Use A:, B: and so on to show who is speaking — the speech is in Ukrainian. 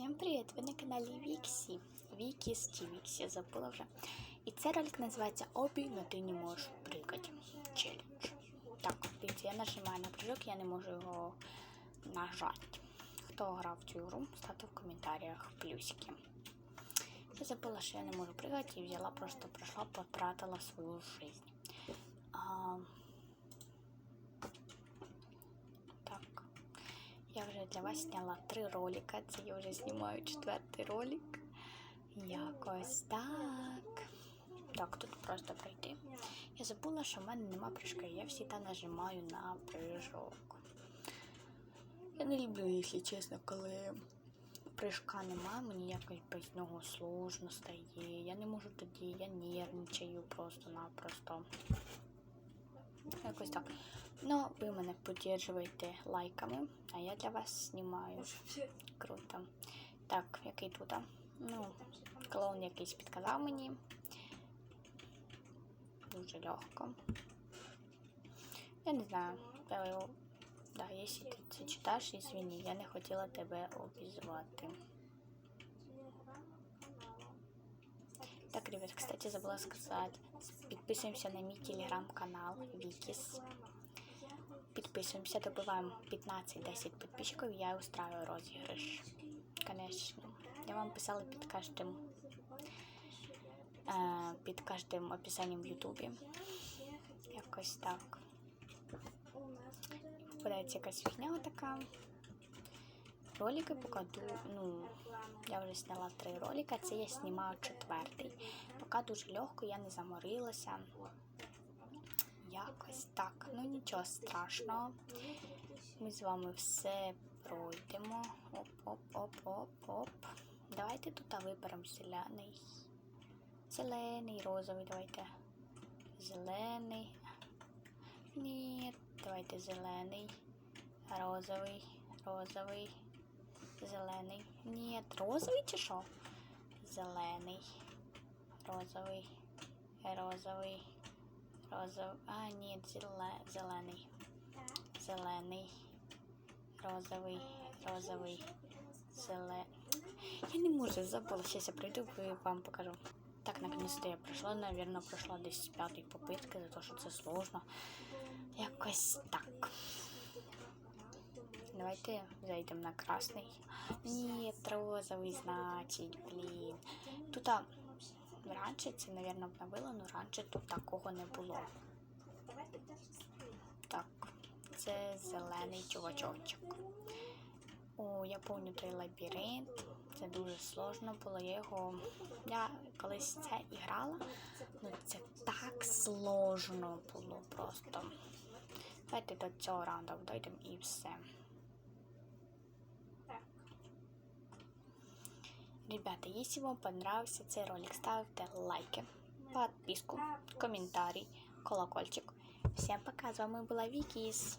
A: Всім привіт! Ви на каналі Віксі. Вікіс чи Віксі, забула вже. І цей ролик називається Обі, но ти не можеш пригати. Челлендж. Так, дивіться, я нажимаю на прыжок, я не можу його нажати. Хто грав в цю гру, ставте в коментарях плюсики. Я забула, що я не можу пригати і взяла, просто пройшла, потратила свою жизнь. Так. Я вже для вас зняла три ролика. Це я вже знімаю четвертий ролик. Якось так. Так, тут просто пройти. Я забула, що в мене нема прыжка. Я завжди нажимаю на прыжок. Я не люблю, якщо чесно, коли прыжка нема, мені якось без нього сложно стає. Я не можу тоді, я нервничаю просто-напросто. Якось так. Ну, ви мене підтримуєте лайками, а я для вас знімаю. Круто. Так, який тут? Ну, клоун якийсь підказав мені. Дуже легко. Я не знаю. Да, якщо ти це читаєш, извини, я не хотіла тебе обізвати. Так, ребят, кстати, забыла сказать. Підписуємося на мій телеграм-канал Вікіс. Підписуємося, добиваємо 15-10 підписчиків, я устраиваю розіграш. Конечно. Я вам писала під кожним, е, під кожним описанням в Ютубі. Якось так. Попадається якась фігня така. Ролики покажу, ну, я вже зняла три ролика, це я знімаю четвертий. Поки дуже легко, я не заморилася. Якось так. Ну нічого страшного. Ми з вами все пройдемо. Оп-оп-оп-оп-оп. Давайте тут виберемо зелений. Зелений, розовий, давайте. Зелений. Ні, давайте зелений. Розовий, розовий, зелений. Ні, розовий чи що? Зелений, розовий, розовий, розовий. А, ні, зеле... зелений. Зелений, розовий, розовий, зелений. Я не можу, забула. Сейчас я пройду и вам покажу. Так, наконец-то я пройшла, наверное, пройшла десь з п'ятої попитки, за те, що це сложно. Якось так. Давайте зайдемо на красний. Ні, розовий, значить, блін. Тут а, раніше це, мабуть, обновило, але раніше тут такого не було. Так, це зелений чувачочок. О, я пам'ятаю той лабіринт. Це дуже сложно було. Я його. Я колись це і грала, ну це так сложно було просто. Давайте до цього раунду дойдемо і все. Ребята, если вам понравился цей ролик, ставьте лайки, подписку, комментарий, колокольчик. Всем пока, с вами була Вікіс.